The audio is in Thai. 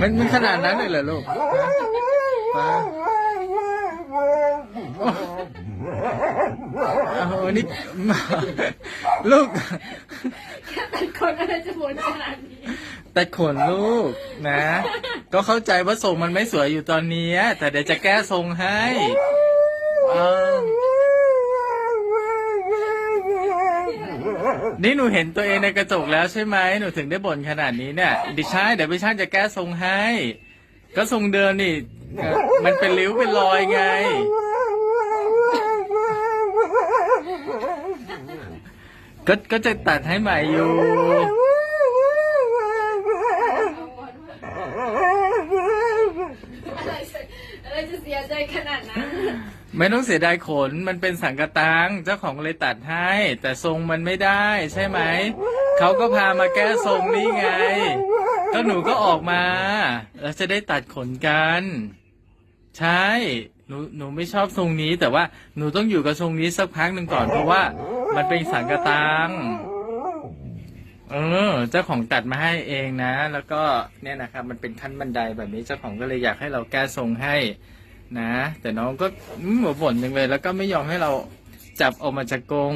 มันมันขนาดนั้นเลยเหรอลูกฮะป้าโอ้โหนี่ลูกแต่คนอะไรจะบ่นขนาดนี้แต่ขนลูกนะ ก็เข้าใจว่าทรงมันไม่สวยอยู่ตอนนี้แต่เดี๋ยวจะแก้ทรงให้ เออ นี่หนูเห็นตัวเองในกระจกแล้วใช่ไหมหนูถึงได้บ่นขนาดนี้เนี่ยดิใช่เดี๋ยวพี่ชาติจะแก้ทรงให้ ก็ทรงเดิมนี่มันเป็นริ้วเป็นรอยไง ก็ก็จะตัดให้ใหม่อยู่ อะไรจะอะไรจะ เสียใจขนาดนั้น ไม่ต้องเสียดายขนมันเป็นสังกะตังเจ้าของเลยตัดให้ แต่ทรงมันไม่ได้ใช่ไหม เขาก็พามาแก้ทรงนี่ไง ก็หนูก็ออกมา แล้วจะได้ตัดขนกัน ใช่หนูหนูไม่ชอบทรงนี้ แต่ว่าหนูต้องอยู่กับทรงนี้สักพักหนึ่งก่อนเพราะว่า มันเป็นสังกะตังเออเจ้าของตัดมาให้เองนะ แล้วก็เนี่ยนะครับ มันเป็นขั้นบันไดแบบนี้เจ้าของก็เลยอยากให้เราแก้ทรงให้ นะ แต่น้องก็หัวบ่นจังเลย แล้วก็ไม่ยอมให้เราจับออกมาจากกรง